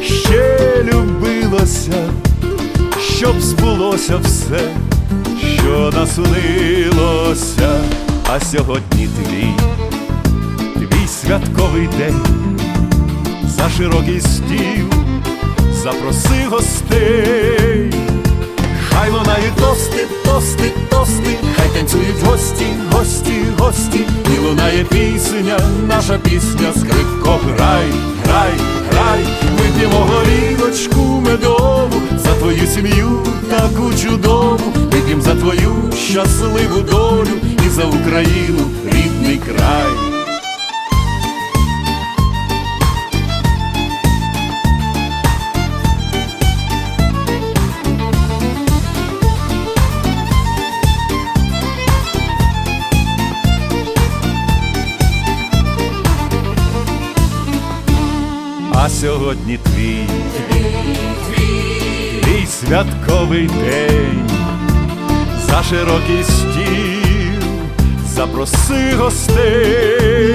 ще любилося, щоб збулося все, що наснилося, а сьогодні твій, твій святковий день. За широкий стіл, запроси гостей, хай лунають тости, тости, тости, хай танцюють гості, гості, гості, і лунає пісня, наша пісня, скрипко, грай, грай, грай, вип'ємо горілочку медову за твою сім'ю таку чудову, вип'ємо за твою щасливу долю і за Україну рідний край. Сьогодні твій, твій святковий день, за широкий стіл, запроси гостей,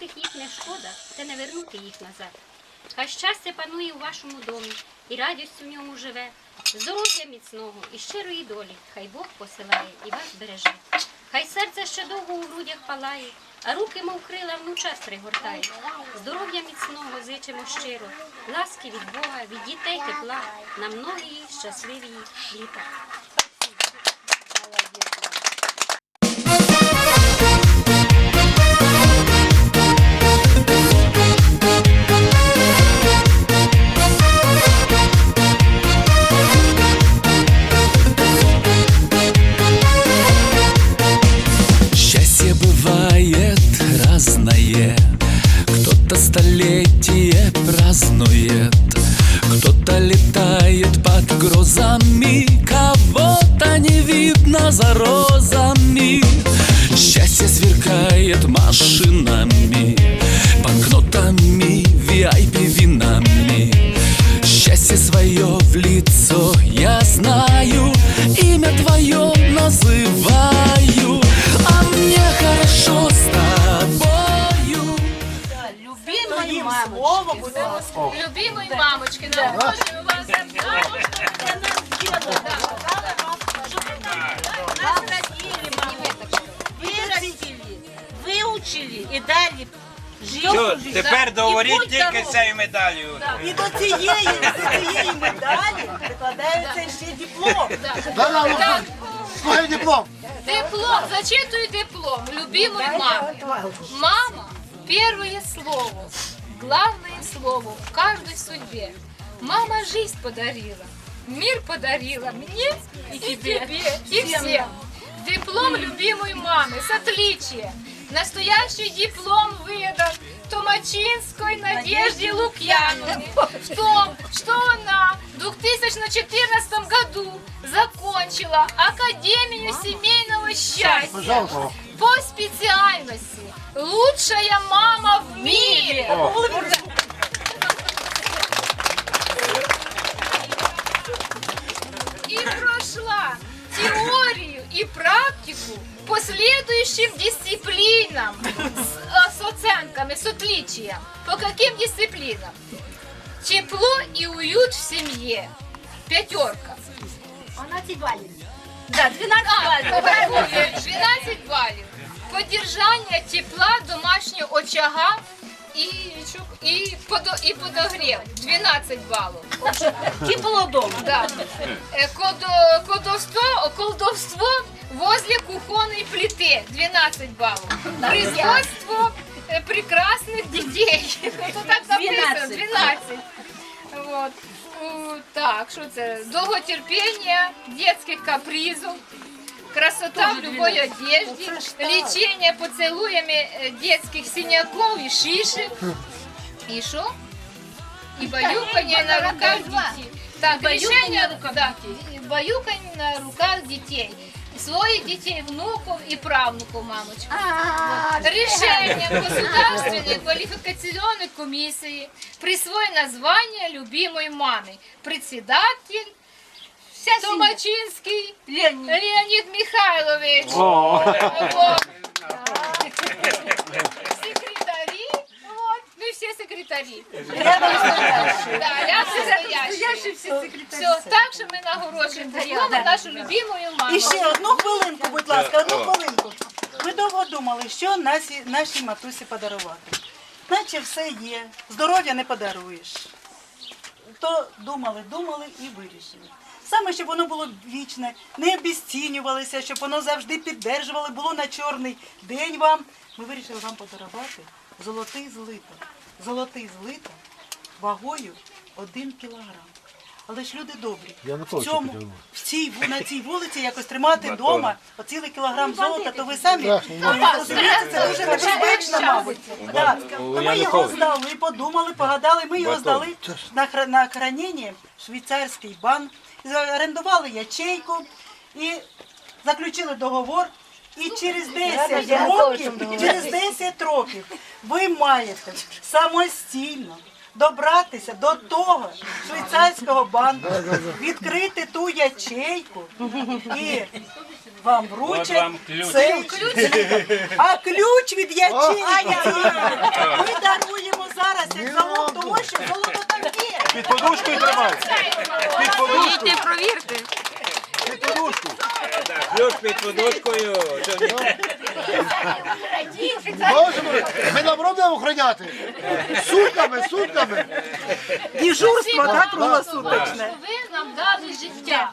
як їх не шкода, та не вернути їх назад. Хай щастя панує у вашому домі, і радість у ньому живе, здоров'я міцного і щирої долі, хай Бог посилає і вас береже. Хай серце ще довго у грудях палає, а руки, мов крила, внучас пригортає. Здоров'я міцного зичимо щиро, ласки від Бога, від дітей тепла, на многії щасливі літа. сверкает Да. будь тільки здоров. цією медаллю. І до цієї, до цієї медалі прикладається ще диплом. Так, Твой диплом. диплом, зачитую диплом любимой мамы. Мама – первое слово, главное слово в каждой судьбе. Мама жизнь подарила, мир подарила мне и тебе, и всем. Диплом любимой мамы с отличием. Настоящий диплом выдан Томачинской Надежде Лукьяновне. В том, что она в 2014 году закончила Академию семейного счастья по специальности «Лучшая мама в мире». и прошла теорию и практику по следующим дисциплинам с, э, с оценками, с отличием. По каким дисциплинам? Тепло и уют в семье. Пятерка. 12 балів. Да, 12 А, балів. 12 балів. Поддержание тепла домашнього очага чу- і, подо, і подогрів. 12 балів. Тепло дома. Да. Э, Колдовство, колдовство возле кухонной плиты 12 баллов. Производство э, прекрасных детей. Ну, так написано, 12. 12. Вот. У, Так, що це? Довготерпіння, детських капризів, красота в любой одежде, лечение поцелуями э, детских синяков и шишек. И что? И баюканье на руках детей. Так, решение, да, баюканье на руках детей. Своих дітей, внуков і правнуков, мамочку. Рішенням Государственной квалификационной комиссии присвоено звание любимой мамы. Председатель Томачинский Леонід. Леонид Михайлович. Вот. Все секретари. Рядом стоящий. Да, рядом стоящие. Все, так що ми нагороджуємо диплом нашу любимую маму. І ще одну хвилинку, будь ласка, одну хвилинку. Ви довго думали, що наші, нашій матусі подарувати. Наче все є, здоров'я не подаруєш. То думали, думали і вирішили. Саме, щоб воно було вічне, не обіцінювалося, щоб воно завжди піддержувало, було на чорний день вам. Ми вирішили вам подарувати золотий злиток. Золотий злиток вагою один кілограм. Але ж люди добрі. в цьому, в цій, на цій вулиці якось тримати вдома оцілий кілограм золота, то ви самі розумієте, це дуже небезпечно, мабуть. Да. То ми його здали, подумали, погадали, ми його здали на, на хранення швейцарський банк, орендували ячейку і заключили договор. І через 10 років, через 10 років ви маєте самостійно добратися до того швейцарського банку, відкрити ту ячейку і вам вручать цей а ключ від ячейки ми даруємо зараз як залог того, що є. Під подушкою тримай. Під подушкою. Під подушку. Ключ під подушкою. Боже ми наоборот будемо охороняти. Сутками, сутками. Дежурство так круглосуточне. ви нам дали життя.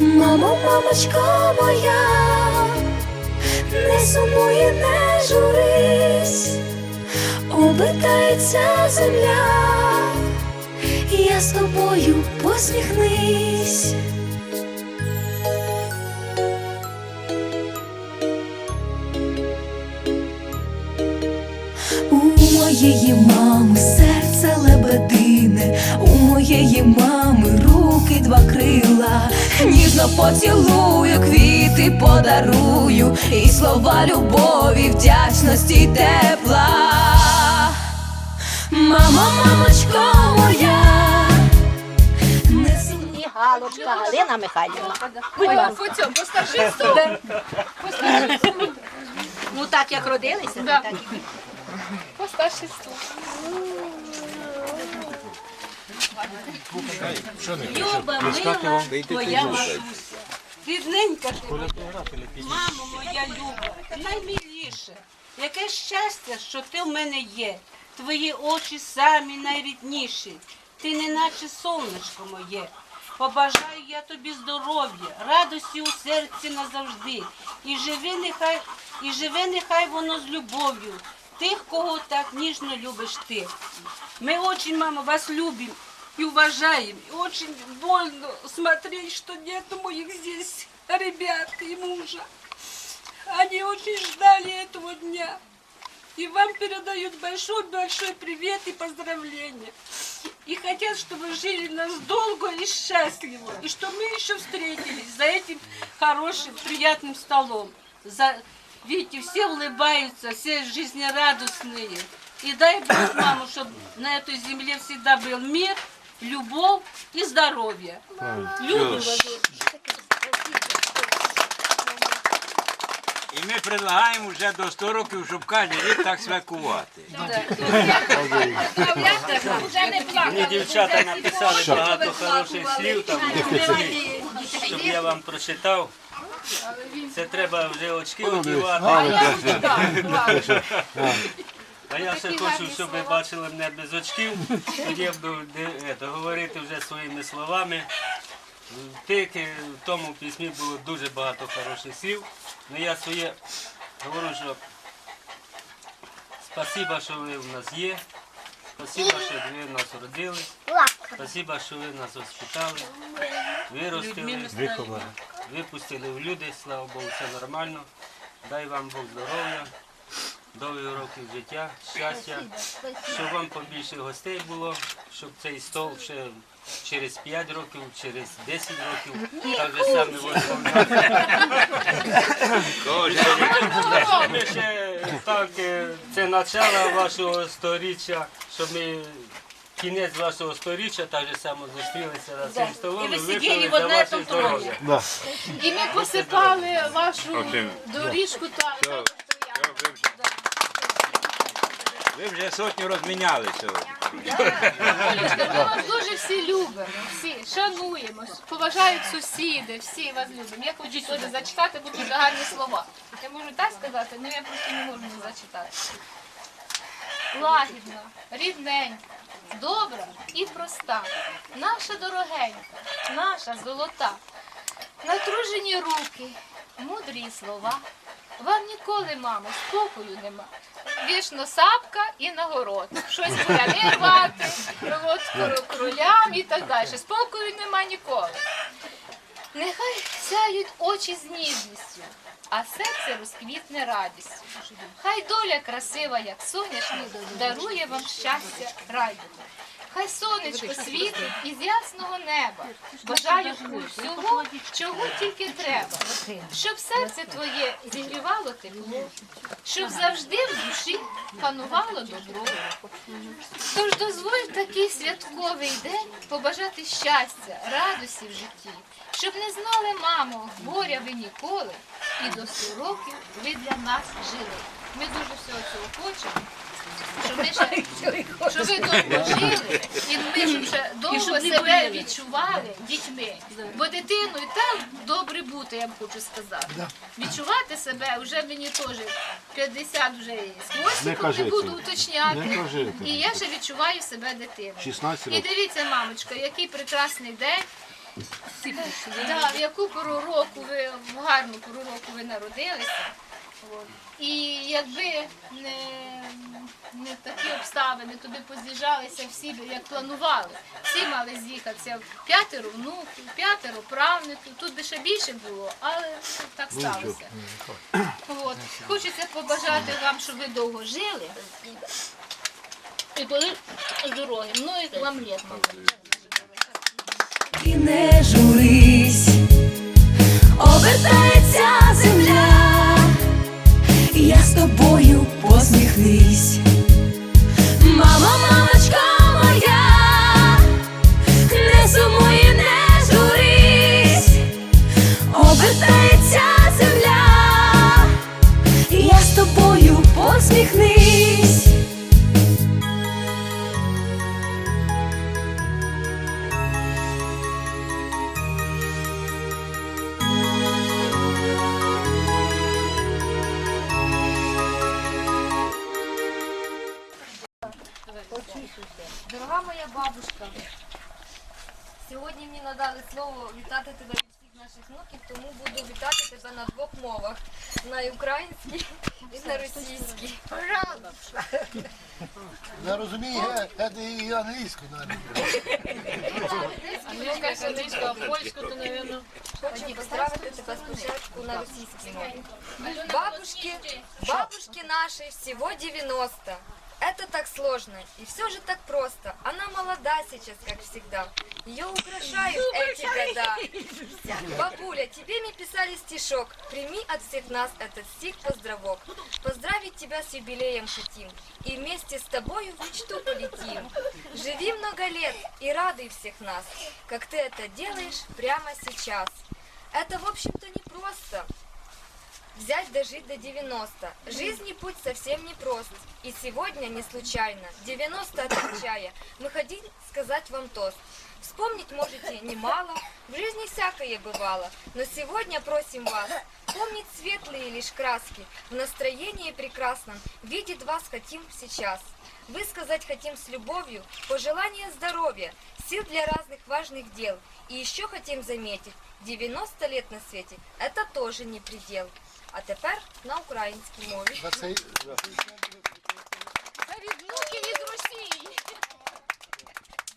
Мамо, мамочко моя, не сумуй, і не журись, обертається земля, я з тобою посміхнись. У моєї мами серце лебедине, у моєї мами руки два крила, ніжно поцілую, квіти подарую, і слова любові, вдячності й тепла. Мамо, мамочко моя, Галочка, Галина Михайлівна. Будь ласка. по цьому, по старший стол. По старший стол. Ну так як родилися, так і По старший стол. Люба, мила, твоя матуся. Рідненька ти. Мамо моя люба, наймиліше. Яке щастя, що ти в мене є. Твої очі самі найрідніші. Ти неначе сонечко моє. Побажаю я тобі здоров'я, радості у серці назавжди. І живи нехай, і живи нехай воно з любов'ю. Тих, кого так ніжно любиш ти. Мы очень, мама, вас любим и уважаем. И очень больно смотреть, что нету моих здесь ребят и мужа. Они очень ждали этого дня. И вам передают большой-большой привет и поздравления. И хотят, чтобы жили нас долго и счастливо. И что мы еще встретились за этим хорошим, приятным столом. За... Видите, все улыбаются, все жизнерадостные. И дай Бог, маму, чтобы на этой земле всегда был мир, любовь и здоровье. Любим вас. І ми предлагаємо вже до 100 років, щоб кожен рік так святкувати. Мені дівчата написали багато хороших слів там, щоб я вам прочитав. Це треба вже очки одягати. А я ще хочу, щоб ви бачили мене без очків. Тоді я буду говорити вже своїми словами. Е, в тому письмі було дуже багато хороших слів. Ну я своє говорю, що спасіба, що ви в нас є. Спасибо, що ви нас родили. Спасибо, що ви нас воспитали, виростили, випустили в люди, слава Богу, все нормально. Дай вам Бог здоров'я, довгих років життя, щастя, щоб вам побільше гостей було, щоб цей стол ще через 5 років, через 10 років, так же саме. Ми ще так, це начало вашого сторіччя, щоб ми кінець вашого сторіччя так же само зустрілися за цим столом І ви випили сиділи в за одне ваше здоров'я. І ми посипали вашу доріжку та Ви вже сотню розміняли сьогодні. Ми вас дуже всі любимо, всі шануємо, поважають сусіди, всі вас любимо. Я хочу сьогодні зачитати, бо дуже гарні слова. Я можу так сказати, але я просто не можу не зачитати. Лагідна, рідненька, добра і проста, наша дорогенька, наша золота, натружені руки, мудрі слова. Вам ніколи, мамо, спокою нема. Вічно сапка і нагород. Щось буряни рвати, от кро- кролям і так далі. Спокою нема ніколи. Нехай сяють очі з ніжністю, а серце розквітне радістю. Хай доля красива, як сонячний, дарує вам щастя райдуге. Хай сонечко світить із ясного неба. Бажаю всього, чого тільки треба. Щоб серце твоє зігрівало тепло, щоб завжди в душі панувало добро. Тож дозволь такий святковий день побажати щастя, радості в житті, щоб не знали, мамо, горя ви ніколи, і до 100 років ви для нас жили. Ми дуже всього цього хочемо. Щоб ми ще щоб ви довго жили, і ми щоб ще довго себе відчували дітьми. Бо дитиною так добре бути, я вам хочу сказати. Відчувати себе вже мені теж 50 вже і з хвостиком не буду уточняти. І я ще відчуваю себе дитиною. І дивіться, мамочка, який прекрасний день. Да, в яку пору року ви в гарну пору року ви народилися. От. І якби не, не такі обставини, то би поз'їжджалися всі, як планували. Всі мали з'їхатися п'ятеро внуків, п'ятеро правнуків. Тут би ще більше було, але так сталося. От. Хочеться побажати вам, щоб ви довго жили. І були здорові. Ну і вам літ. І не журись, обертається земля, тобою посміхнись. Мама, мамочка моя, не сумуй, не журись, обертається земля, я з тобою посміхнись. Сьогодні мені надали слово вітати тебе від всіх наших внуків, тому буду вітати тебе на двох мовах. На українській і на російській. Не розуміє, е, е, і англійську навіть. Хочу поздравити тебе спочатку на російській мові. Бабушки, бабушки нашей всего 90. Это так сложно, и все же так просто. Она молода сейчас, как всегда. Ее украшают эти года. Бабуля, тебе мы писали стишок. Прими от всех нас этот стих поздравок. Поздравить тебя с юбилеем хотим. И вместе с тобою в мечту полетим. Живи много лет и радуй всех нас, как ты это делаешь прямо сейчас. Это, в общем-то, непросто. Взять дожить до 90. Жизнь путь совсем непрост. И сегодня не случайно, 90 отмечая, мы хотим сказать вам тост. Вспомнить можете немало, в жизни всякое бывало, но сегодня просим вас помнить светлые лишь краски, в настроении прекрасном видеть вас хотим сейчас. Высказать хотим с любовью пожелание здоровья, сил для разных важных дел. И еще хотим заметить, 90 лет на свете – это тоже не предел. А тепер на українській мові. За цей- Це від Росії.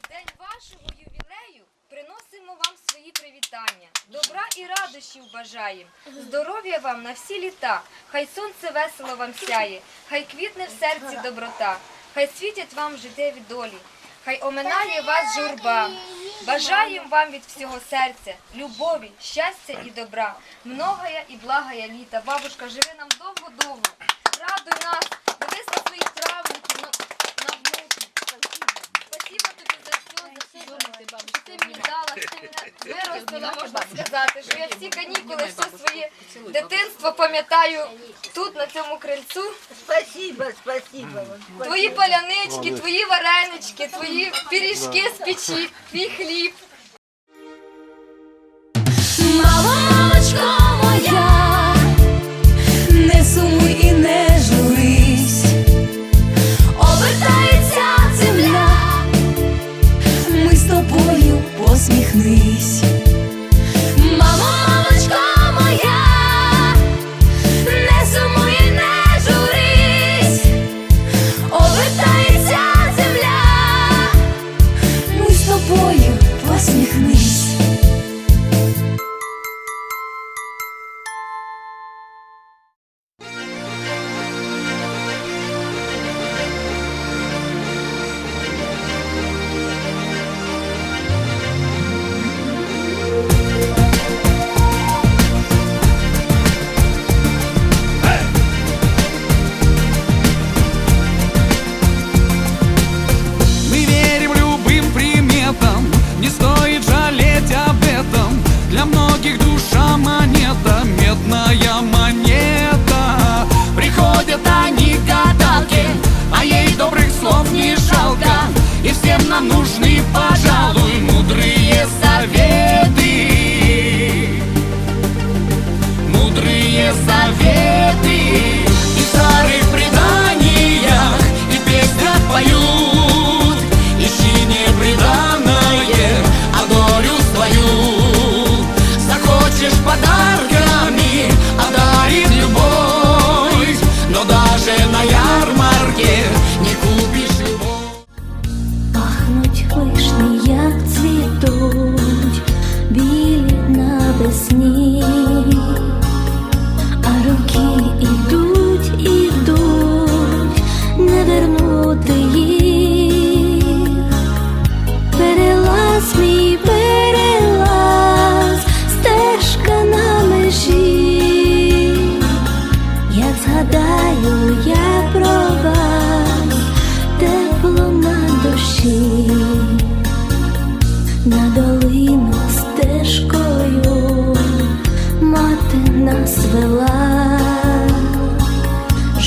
День вашого ювілею приносимо вам свої привітання. Добра і радощів бажаєм. Здоров'я вам на всі літа. Хай сонце весело вам сяє, хай квітне в серці доброта, хай світять вам життєві долі, хай оминає вас журба. Бажаєм вам від всього серця, любові, щастя і добра, многая і благая літа. Бабушка, живи нам довго-довго. Радуй нас, дивись на своїх правнуків, на, на внуків. Спасибо тобі за все, за все, що ти мені дала, що ти виростила, можна сказати, що я всі канікули, все своє дитинство пам'ятаю тут, на цьому крильцю. Спасибо, спасибо. Твої палянички, твої варенички, твої пиріжки з печі, твій хліб.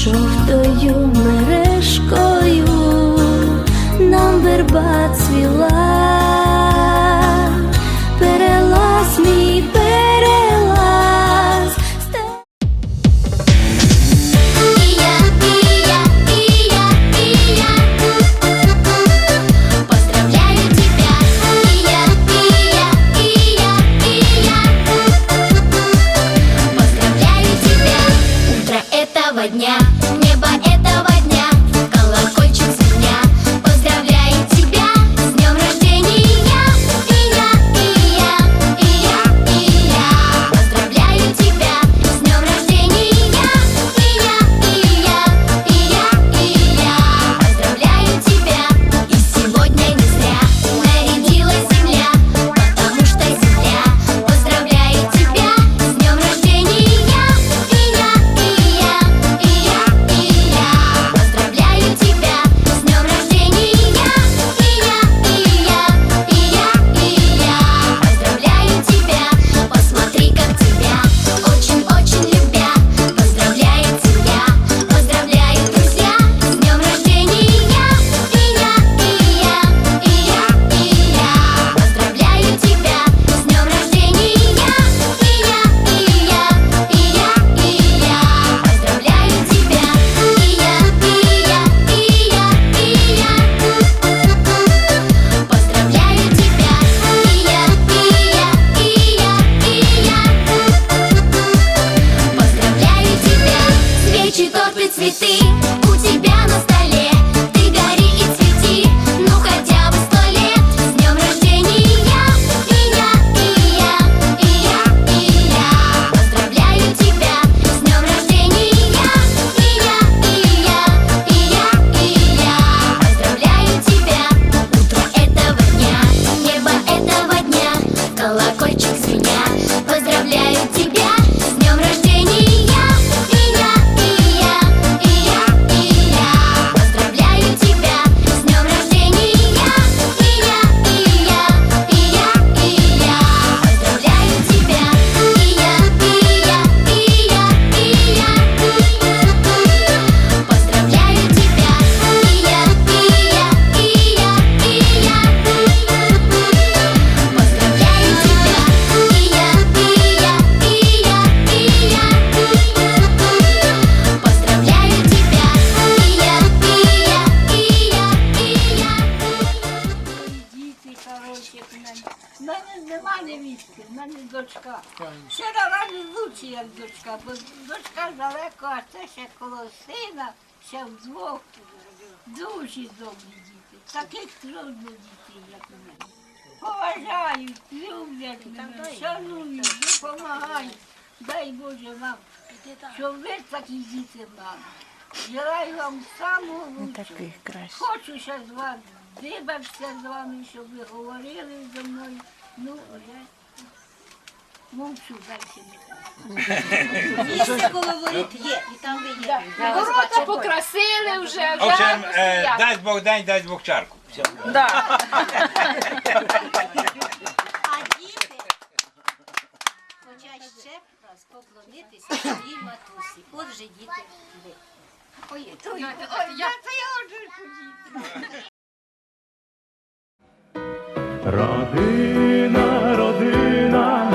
Жовтою мережкою нам верба цвіла. Дуже добрі діти. Таких трудно дітей, як у мене. Поважають, люблять мене, шанують, допомагають. Дай Боже вам, щоб ви такі діти мали. Желаю вам самого лучшого. Хочу ще з вами, дибався з вами, щоб ви говорили зі мною. Ну, вже мовчу далі не кажу. Ворота покрасили вже, В общем, вже е, дасть Бог день, дасть Бог чарку. Все. А діти хочуть ще раз поклонитися своїй матусі. От вже діти ви. Ой, ой, ой, я це я вже хотіла. Родина, родина,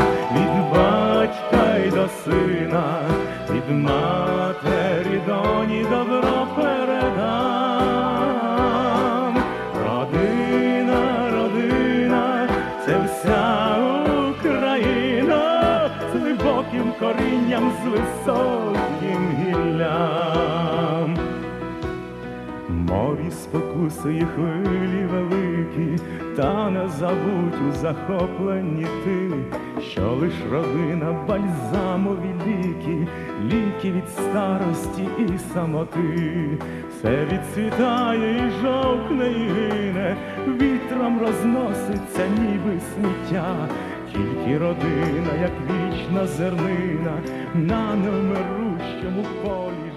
батька й до сина, від матері доні добро передам. Родина, родина, це вся Україна з глибоким корінням, з високим гіллям. Морі спокуси і хвилі великі, та не забудь у захопленні ти, що лиш родина бальзамові ліки, ліки від старості і самоти, все відцвітає і жовкне і гине, вітром розноситься, ніби сміття, тільки родина, як вічна зернина, на невмирущому полі